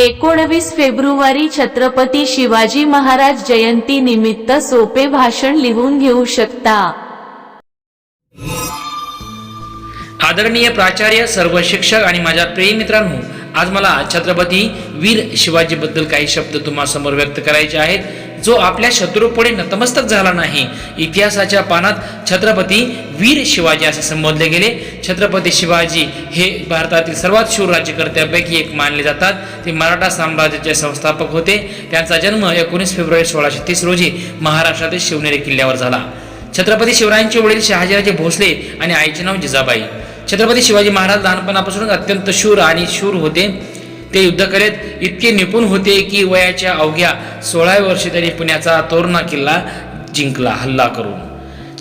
एकोणवीस फेब्रुवारी छत्रपती शिवाजी महाराज जयंती निमित्त सोपे भाषण लिहून घेऊ शकता. आदरणीय प्राचार्य सर्व शिक्षक आणि माझ्या प्रिय मित्रांनो आज मला छत्रपती वीर शिवाजीबद्दल काही शब्द तुम्हासमोर व्यक्त करायचे आहेत. जो आपल्या शत्रूपुढे नतमस्तक झाला नाही. इतिहासाच्या पानात छत्रपती वीर शिवाजी असे संबोधले गेले. छत्रपती शिवाजी हे भारतातील सर्वात शूर राज्यकर्त्यापैकी एक मानले जातात. ते मराठा साम्राज्याचे संस्थापक होते. त्यांचा जन्म एकोणीस फेब्रुवारी सोळाशे तीस रोजी महाराष्ट्रातील शिवनेरी किल्ल्यावर झाला. छत्रपती शिवरायांचे वडील शहाजीराजे भोसले आणि आईचे नाव जिजाबाई. छत्रपती शिवाजी महाराज लहानपणापासूनच अत्यंत शूर आणि शूर होते. ते युद्ध करीत इतके निपुण होते की वयाच्या अवघ्या सोळाव्या वर्षी त्यांनी पुण्याचा तोरणा किल्ला जिंकला हल्ला करून.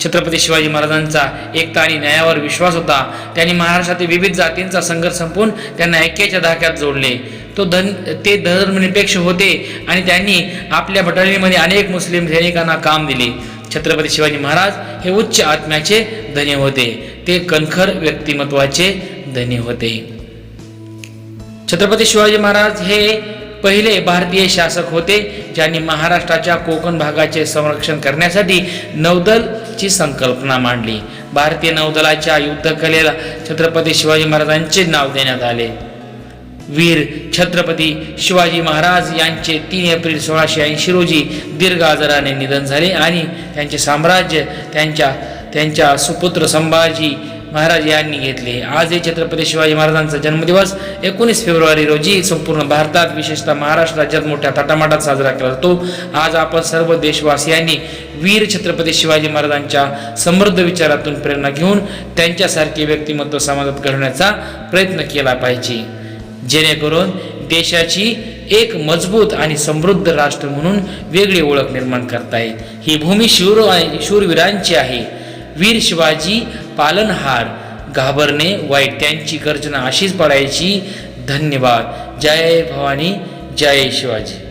छत्रपती शिवाजी महाराजांचा एकता आणि न्यायावर विश्वास होता. त्यांनी महाराष्ट्रातील विविध जातींचा संघर्ष संपून त्यांना ऐक्याच्या धाक्यात जोडले. तो धन ते धर्मनिरपेक्ष होते आणि त्यांनी आपल्या बटालियनमध्ये अनेक मुस्लिम सैनिकांना काम दिले. छत्रपती शिवाजी महाराज हे उच्च आत्म्याचे धनी होते. ते कणखर व्यक्तिमत्वाचे धनी होते. छत्रपती शिवाजी महाराज हे पहिले भारतीय शासक होते ज्यांनी महाराष्ट्राच्या कोकण भागाचे संरक्षण करण्यासाठी नौदलची संकल्पना मांडली. भारतीय नौदलाच्या युद्धकलेला छत्रपती शिवाजी महाराजांचे नाव देण्यात आले. वीर छत्रपती शिवाजी महाराज यांचे तीन एप्रिल सोळाशे ऐंशी रोजी दीर्घ आजाराने निधन झाले आणि त्यांचे साम्राज्य त्यांच्या त्यांच्या सुपुत्र संभाजी महाराज यांनी घेतले. आज हे छत्रपती शिवाजी महाराजांचा जन्मदिवस एकोणीस फेब्रुवारी रोजी संपूर्ण भारतात विशेषतः महाराष्ट्र राज्यात मोठ्या थाटामाटात साजरा केला जातो. आज आपण सर्व देशवासियांनी वीर छत्रपती शिवाजी महाराजांच्या समृद्ध विचारातून प्रेरणा घेऊन त्यांच्यासारखे व्यक्तिमत्व समाजात घडवण्याचा प्रयत्न केला पाहिजे. जेणेकरून देशाची एक मजबूत आणि समृद्ध राष्ट्र म्हणून वेगळी ओळख निर्माण करता येईल. ही भूमी शूर शूरवीरांची आहे. वीर शिवाजी पालनहार घाबरणे वाईट त्यांची गर्जना अशीच पडायची. धन्यवाद. जय भवानी जय शिवाजी.